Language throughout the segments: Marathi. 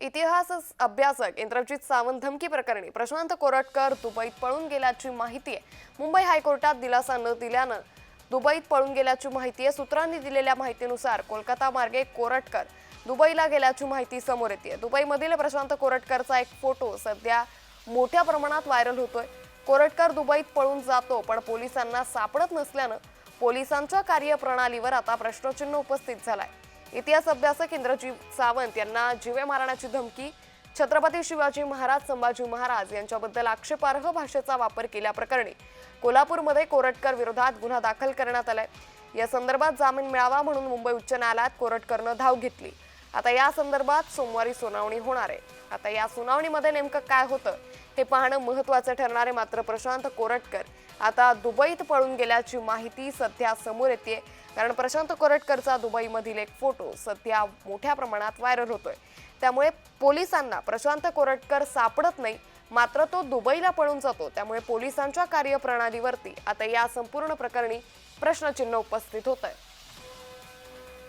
इतिहास अभ्यासक इंद्रजित सावंत धमकी प्रकरणी प्रशांत कोरटकर दुबईत पळून गेल्याची माहिती आहे. मुंबई हायकोर्टात दिलासा न दिल्यानं दुबईत पळून गेल्याची माहिती आहे. सूत्रांनी दिलेल्या माहितीनुसार कोलकाता मार्गे कोरटकर दुबईला गेल्याची माहिती समोर येते. दुबईमधील प्रशांत कोरटकरचा एक फोटो सध्या मोठ्या प्रमाणात व्हायरल होतोय. कोरटकर दुबईत पळून जातो पण पोलिसांना सापडत नसल्यानं पोलिसांच्या कार्यप्रणालीवर आता प्रश्नचिन्ह उपस्थित झालाय. इतिहास अभ्यासक इंद्रजीत सावंत यांना जीवे मारण्याची धमकी. छत्रपती शिवाजी महाराज संभाजी महाराज यांच्याबद्दल आक्षेपार्ह भाषेचा वापर केल्याप्रकरणी कोल्हापूरमध्ये कोरटकर विरोधात गुन्हा दाखल करण्यात आलाय. या संदर्भात जामीन मिळावा म्हणून मुंबई उच्च न्यायालयात कोरटकरनं धाव घेतली. आता या संदर्भात सोमवारी सुनावणी होणार आहे. आता या सुनावणीमध्ये नेमकं काय होतं हे पाहणं महत्वाचं ठरणार आहे मात्र प्रशांत कोरटकर. आता दुबईत पळून गेल्याची माहिती सध्या समोर येते. कारण प्रशांत कोरटकरचा दुबईमधील एक फोटो सध्या मोठ्या प्रमाणात व्हायरल होतोय. त्यामुळे पोलिसांना प्रशांत कोरटकर सापडत नाही मात्र तो दुबईला पळून जातो. त्यामुळे पोलिसांच्या कार्यप्रणालीवरती आता या संपूर्ण प्रकरणी प्रश्नचिन्ह उपस्थित होत आहे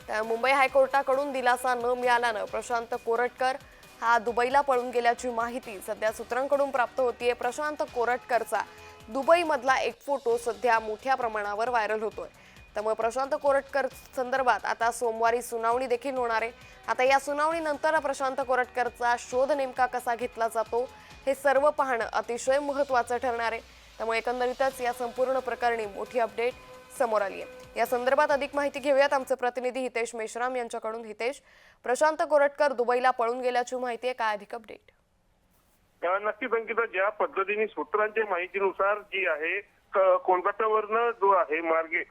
मुंबई हायकोर्टाकडून दिलासा न मिळाल्यानं प्रशांत कोरटकर हा दुबईला पळून गेल्याची माहिती सध्या सूत्रांकडून प्राप्त होतीये. प्रशांत कोरटकरचा दुबईमधला एक फोटो सध्या मोठ्या प्रमाणावर व्हायरल होतोय. त्यामुळे प्रशांत कोरटकर संदर्भात आता सोमवारी सुनावणी देखील होणार आहे. आता या सुनावणीनंतर प्रशांत कोरटकरचा शोध नेमका कसा घेतला जातो हे सर्व पाहणं अतिशय महत्त्वाचं ठरणार आहे. त्यामुळे एकंदरीतच या संपूर्ण प्रकरणी मोठी अपडेट समोर आली आहे या संदर्भात अधिक माहिती घेऊयात आमचे प्रतिनिधी हितेश मेश्राम यांच्याकडून. हितेश प्रशांत कोरटकर दुबईला पळून गेल्याची माहिती आहे. काय अधिक अपडेट नक्की नक्कीच ज्या पद्धतीने सूत्रांच्या माहितीनुसार जी आहे कोलकातावरनं जो आहे मार्गे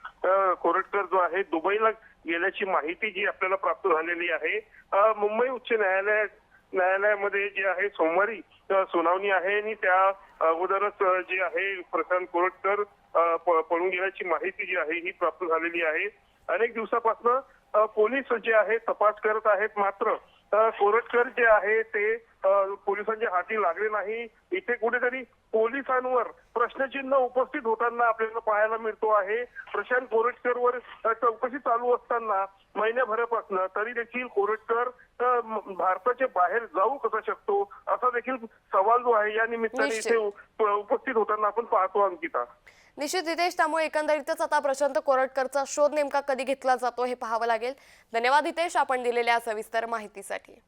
कोरटकर जो आहे दुबईला गेल्याची माहिती जी आपल्याला प्राप्त झालेली आहे मुंबई उच्च न्यायालय न्यायालयामध्ये जे आहे सोमवारी सुनावणी आहे आणि त्या अगोदरच जे आहे प्रशांत कोरटकर पळून गेल्याची माहिती जी आहे ही प्राप्त झालेली आहे. अनेक दिवसापासून पोलीस जे आहे तपास करत आहेत मात्र कोरटकर जे आहे ते पोलिसांच्या हाती लागले नाही. इथे कुठेतरी पोलिसांवर प्रश्नचिन्ह उपस्थित होताना आपल्याला पाहायला मिळतो आहे. प्रशांत कोरटकरवर चौकशी चालू असताना महिन्याभरापासून तरी देखील कोरटकर भारताच्या बाहेर जाऊ कसा शकतो? असा देखील सवाल जो आहे या निमित्ताने. इथे उप- उपस्थित होताना आपण पाहतो अंकिता. निश्चित हितेश त्यामुळे एकंदरीतच आता प्रशांत कोरटकरचा शोध नेमका कधी घेतला जातो हे पाहावं लागेल. धन्यवाद हितेश आपण दिलेल्या सविस्तर माहितीसाठी.